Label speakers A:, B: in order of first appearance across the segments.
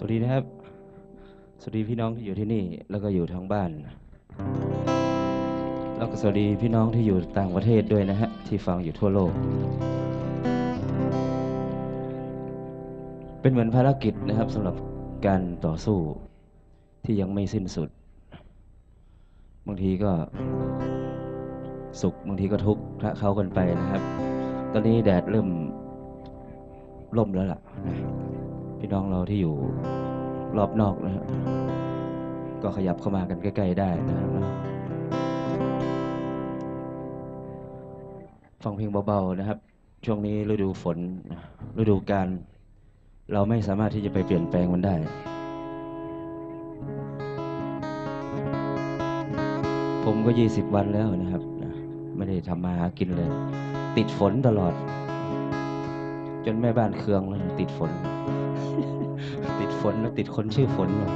A: สวัสดีนะครับ สวัสดีพี่น้องที่อยู่ที่นี่ แล้วก็อยู่ทางบ้าน แล้วก็สวัสดีพี่น้องที่อยู่ต่างประเทศด้วยนะฮะ ที่ฟังอยู่ทั่วโลก เป็นเหมือนภารกิจนะครับสำหรับการต่อสู้ที่ยังไม่สิ้นสุด บางทีก็สุขบางทีก็ทุกข์คละเขากันไปนะครับ ตอนนี้แดดเริ่มล่มแล้วล่ะนะ พี่น้องเราที่อยู่รอบนอกนะครับก็ขยับเข้ามากันใกล้ ๆ ได้นะครับฟังเพลงเบาๆนะครับ ช่วงนี้ฤดูฝนฤดูการ เราไม่สามารถที่จะไปเปลี่ยนแปลงมันได้ ผมก็ยี่สิบวันแล้วนะครับไม่ได้ทำมาหากินเลย ติดฝนตลอด จนแม่บ้านเคืองแล้วติดฝน ติดฝนแล้วติดคนชื่อฝนว่ะ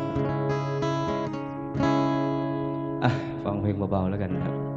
A: อะฟังเพลงเบาๆแล้วกันนะครับ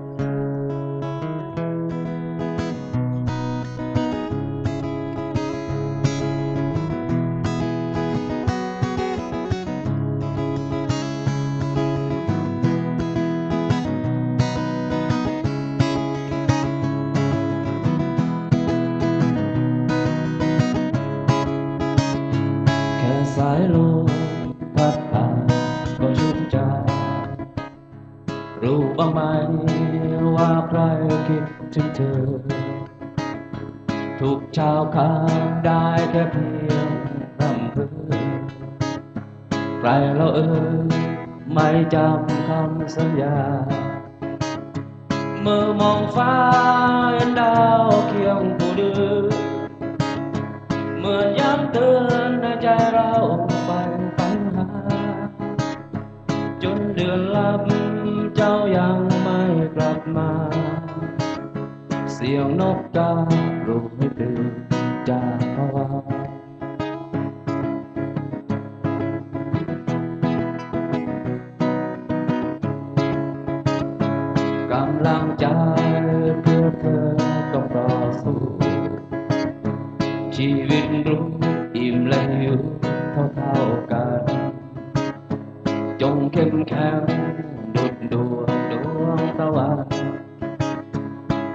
A: ทุกเช้าค้างได้แค่เพียงรำพึงใครเราเอ่ยไม่จำคำสัญญา เมื่อมองฟ้าเห็นดาวเคียงผู้เดือเหมือนย้ำเตือนในใจเราไปฝันหา จนเดือนลับเจ้ายังไม่กลับมา เสียงนกกาปลุกให้ตื่น จากภาวะกำลังใจเพื่อเธอต้องต่อสู้ชีวิตรู้อิ่มและหิวเท่าเท่ากัน จงเข้มแข็งดุดดวงดวงตะวัน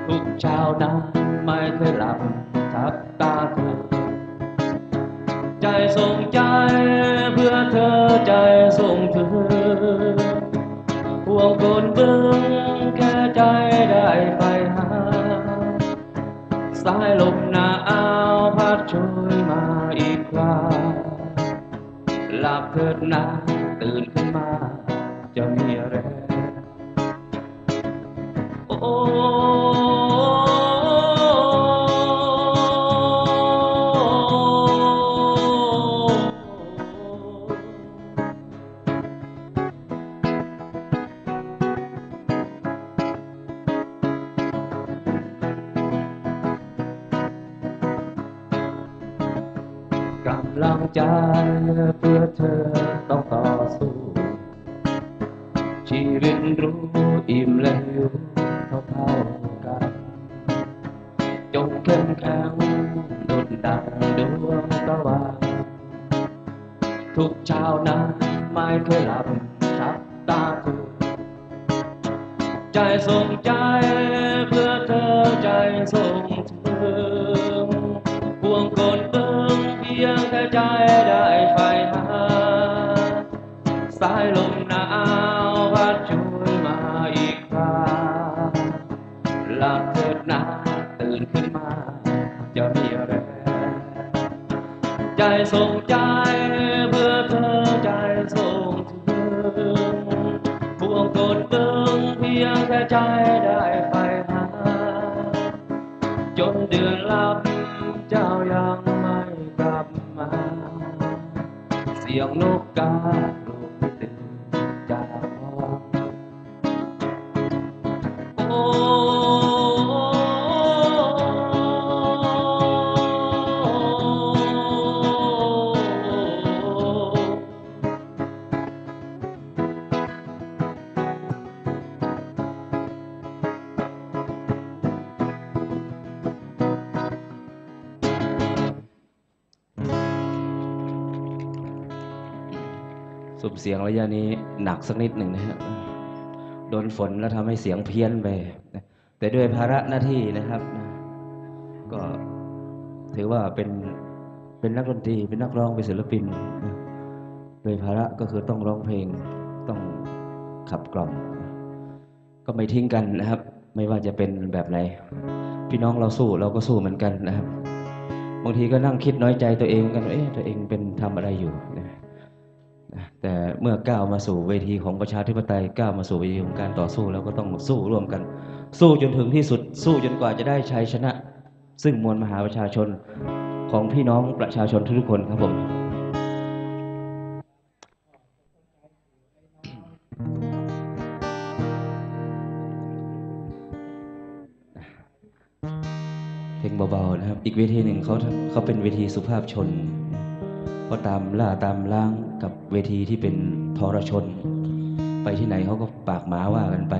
A: ทุกเช้านั้นไม่เคยหลับ ส่งใจ เพื่อเธอใจส่งเธอห่วงคนเบื้องแค่ใจได้ไปหา สายลมหนาวพัดช่วยมาอีกคราหลับเถิดนะ ใจส่งใจเพื่อเธอใจส่งเธอพวงคนเบิ่งเพียงแต่ใจได้ ใจได้ไปหา จนเดือนลับเจ้ายังไม่กลับมา เสียงนกกา สุ่มเสียงระยะนี้หนักสักนิดหนึ่งนะฮะโดนฝนแล้วทำให้เสียงเพี้ยนไปแต่ด้วยภาระหน้าที่นะครับ ก็ถือว่าเป็นเป็นนักดนตรีเป็นนักร้องเป็นศิลปินนะโดยภาระก็คือต้องร้องเพลงต้องขับกล่อมก็ไม่ทิ้งกันนะครับ ไม่ว่าจะเป็นแบบไหน พี่น้องเราสู้เราก็สู้เหมือนกันนะครับ บางทีก็นั่งคิดน้อยใจตัวเองเหมือนกันว่าเอ๊ะตัวเองเป็นทำอะไรอยู่นะ แต่เมื่อก้าวมาสู่เวทีของประชาธิปไตยก้าวมาสู่เวทีของการต่อสู้แล้วก็ต้องสู้ร่วมกัน สู้จนถึงที่สุดสู้จนกว่าจะได้ชัยชนะ ซึ่งมวลมหาประชาชนของพี่น้องประชาชนทุกๆคนครับผมเพลงเบาๆนะครับ อีกเวทีหนึ่งเขาเขาเป็นเวทีสุภาพชน เขาตามล่าตามล้างกับเวทีที่เป็นทรชน ไปที่ไหนเขาก็ปากหมาว่ากันไป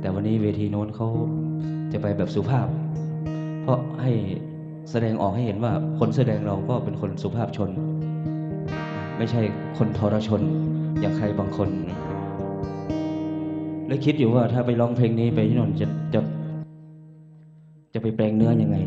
A: แต่วันนี้เวทีโน้นเขาจะไปแบบสุภาพ เพราะให้แสดงออกให้เห็นว่าคนแสดงเราก็เป็นคนสุภาพชน ไม่ใช่คนทรชน อย่างใครบางคนเลยคิดอยู่ว่าถ้าไปร้องเพลงนี้ไปที่นนจะจะจะไปแปลงเนื้อยังไง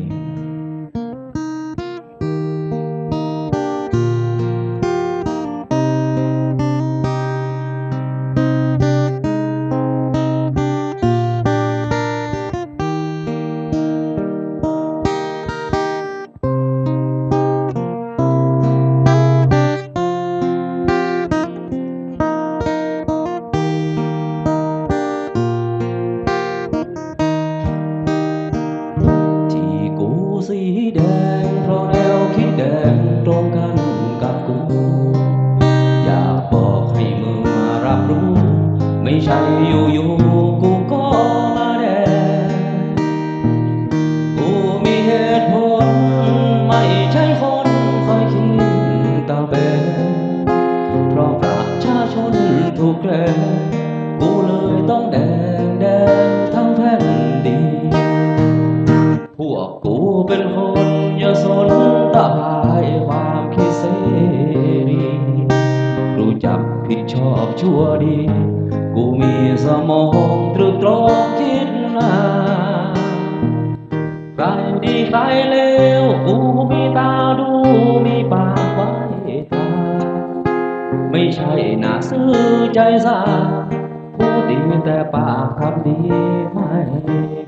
A: ดีไม่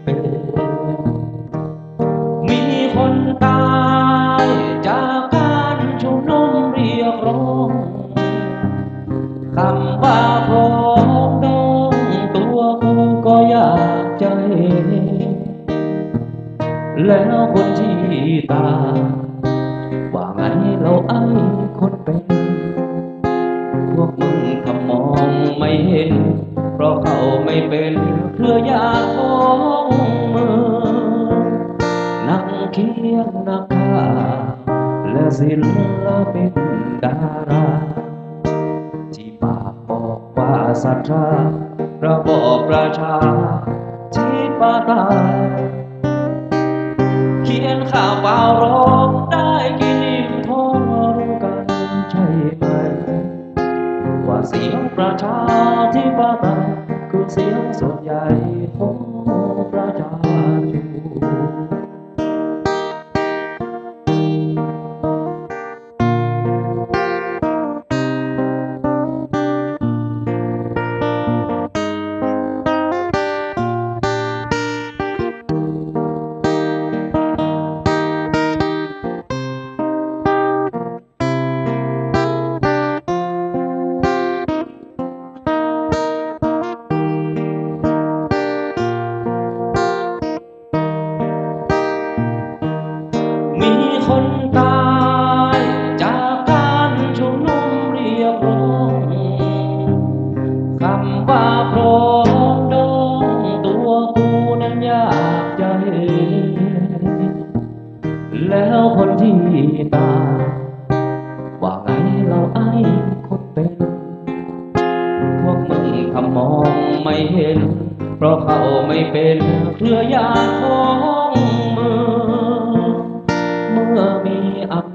A: เป็น มีคนตา ศิลปินดาราที่ปากบอกว่าศรัทธาระบอบประชาที่ปไตยเขียนข่าวเปล่าร้องได้กินอิ่มท้องรู้กันใช่ไหมว่าเสียงประชาธิปไตยคือเสียงส่วนใหญ่ของ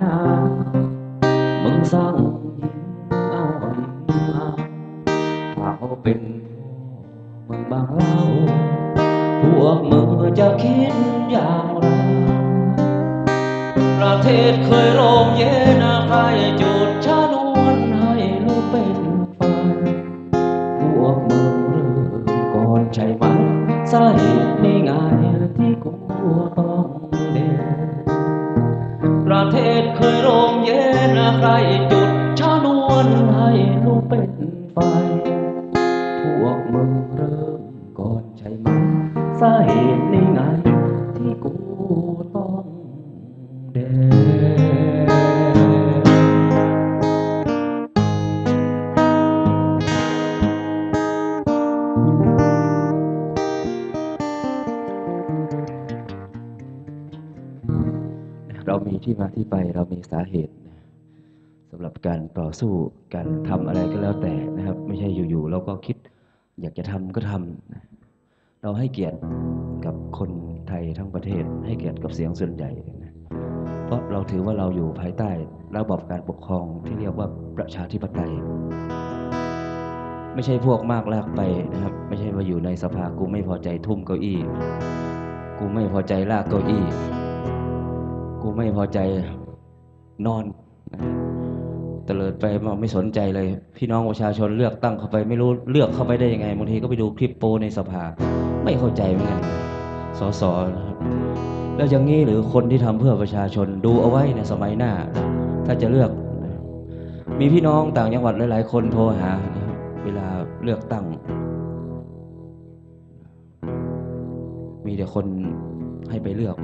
A: นามึงสร้างหินเอาหินมาเอาเป็นพ่อมึงบ้างเราพวกมึงจะคิดอย่างไรประเทศเคยร่มเย็น ที่มาที่ไปเรามีสาเหตุสำหรับการต่อสู้การทำอะไรก็แล้วแต่นะครับ ไม่ใช่อยู่ๆเราก็คิดอยากจะทำก็ทำเราให้เกียรติกับคนไทยทั้งประเทศ ให้เกียรติกับเสียงส่วนใหญ่นะเพราะเราถือว่าเราอยู่ภายใต้ระบอบการปกครองที่เรียกว่าประชาธิปไตย ไม่ใช่พวกมากลากไปนะครับ ไม่ใช่ว่าอยู่ในสภากูไม่พอใจทุ่มเก้าอี้ กูไม่พอใจลากเก้าอี้ กูไม่พอใจนอนนะเตลิดไปมาไม่สนใจเลย พี่น้องประชาชนเลือกตั้งเข้าไปไม่รู้เลือกเข้าไปได้ยังไงบางทีก็ไปดูคลิปโปในสภา ไม่เข้าใจเหมือนกันสอสอนะครับแล้วอย่างนี้หรือคนที่ทำเพื่อประชาชนดูเอาไว้ในสมัยหน้า ถ้าจะเลือก มีพี่น้องต่างจังหวัดหลาย ๆ คนโทรหา เวลาเลือกตั้ง มีแต่คนให้ไปเลือก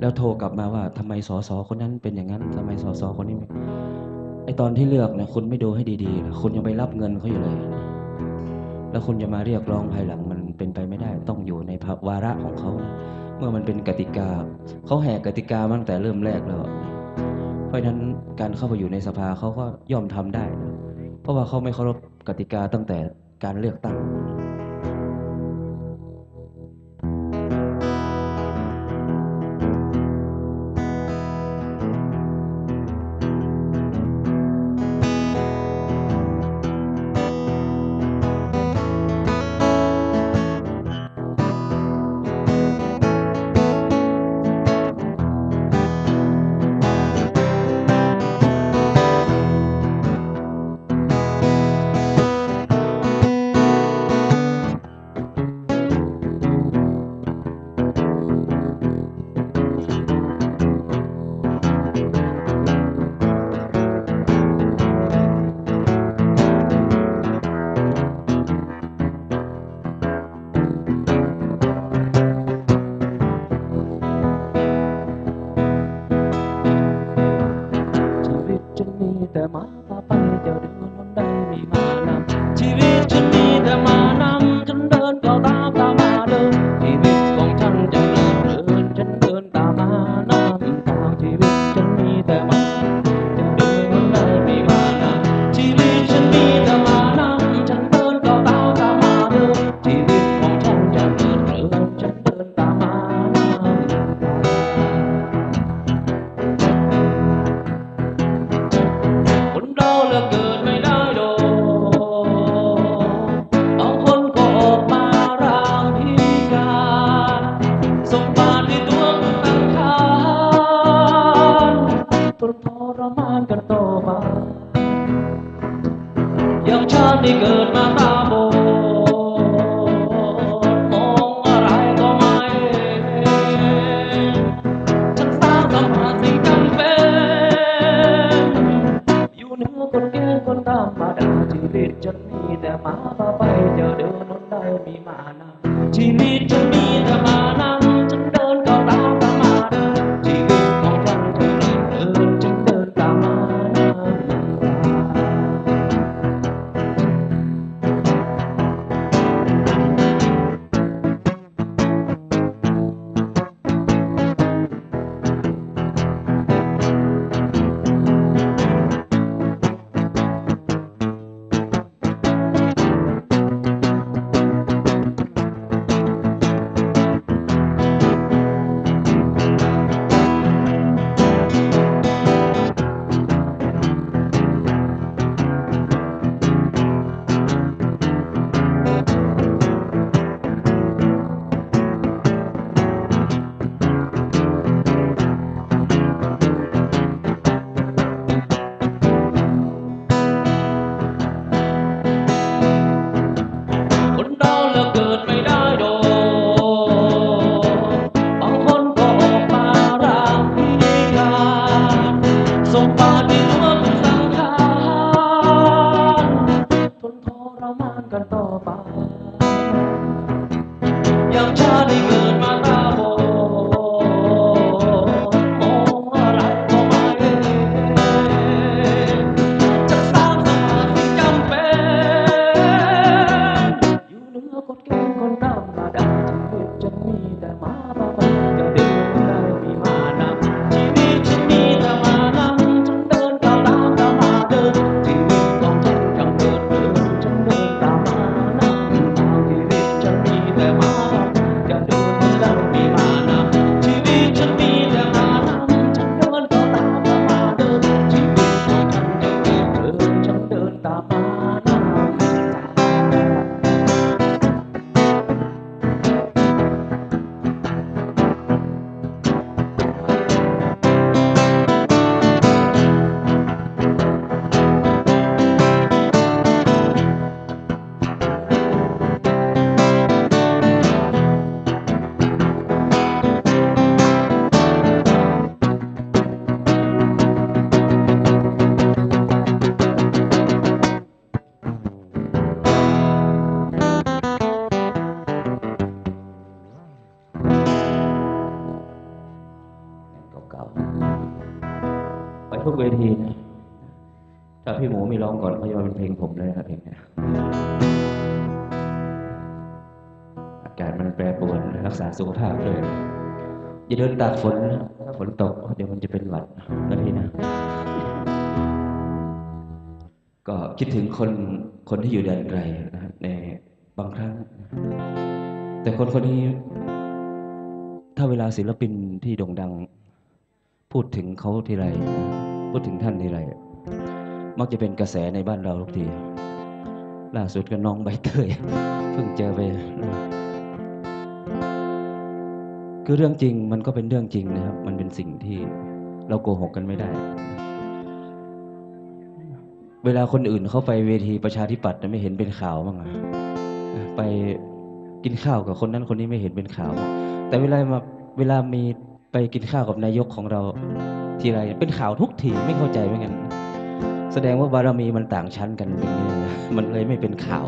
A: แล้วโทรกลับมาว่าทำไมสสคนนั้นเป็นอย่างนั้นทำไมสสคนนี้ไอตอนที่เลือกเนี่ยคุณไม่ดูให้ดีๆนะคุณยังไปรับเงินเขาอยู่เลย แล้วคุณจะมาเรียกร้องภายหลังมันเป็นไปไม่ได้ ต้องอยู่ในภาวาระของเขานะเมื่อมันเป็นกติกาเขาแหกกติกามาตั้งแต่เริ่มแรกแล้วเพราะฉะนั้นการเข้าไปอยู่ในสภาเขาก็ย่อมทำได้นะเพราะว่าเขาไม่เคารพกติกาตั้งแต่การเลือกตั้ง เกิดมาตาบอดมองอะไรก็ไม่เห็นฉันสร้างสมาสิ่งจำเป็นอยู่เหนือคนแก่คนธรรมดาชีวิตฉันมีแต่หมาพาไปเจอเดินนนได้มีหมานาที่นี่ เวทีนะถ้าพี่หมูม่ร้องก่อนเขาจะมเป็นเพลงผมเลยนะครับเพลงนี้อากาศมันแปรปรวนรักษาสุขภาพด้วยอย่าเดินตากฝนนะถ้าฝนตก เดี๋ยวมันจะเป็นหวัดนะพี่นะ ก็คิดถึงคนคนที่อยู่แดนไกลนะครับในบางครั้ง แต่คนคนนี้ ถ้าเวลาศิลปินที่โด่งดัง พูดถึงเขาทีไรนะ พูดถึงท่านทีไรมักจะเป็นกระแสในบ้านเราทุกที ล่าสุดก็น้องใบเตยเพิ่งเจอไป คือเรื่องจริงมันก็เป็นเรื่องจริงนะครับ มันเป็นสิ่งที่เราโกหกกันไม่ได้ เวลาคนอื่นเขาไปเวทีประชาธิปัตย์นะไม่เห็นเป็นข่าวบ้างอะไปกินข้าวกับคนนั้นคนนี้ไม่เห็นเป็นข่าว แต่เวลามาเวลามีไปกินข้าวกับนายกของเรา ทีไรเป็นข่าวทุกทีไม่เข้าใจเหมือนกันแสดงว่าบารมีมันต่างชั้นกันอย่างนี้มันเลยไม่เป็นข่าว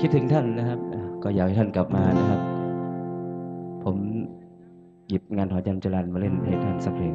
A: คิดถึงท่านนะครับ ก็อยากให้ท่านกลับมานะครับ ผมหยิบงานหอจันจรันมาเล่นให้ท่านสักเพลง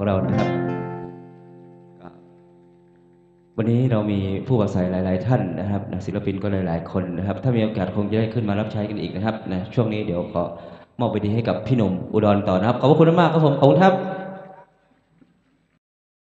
A: ของเรานะครับ วันนี้เรามีผู้ประสัยหลาย ๆ ท่านนะครับศิลปินก็หลาย ๆ คนนะครับ ถ้ามีโอกาสคงจะได้ขึ้นมารับใช้กันอีกนะครับนะช่วงนี้เดี๋ยวขอมอบไปดีให้กับพี่หนุ่มอุดรต่อนะครับ ขอบพระคุณมากครับผมขอบคุณครับ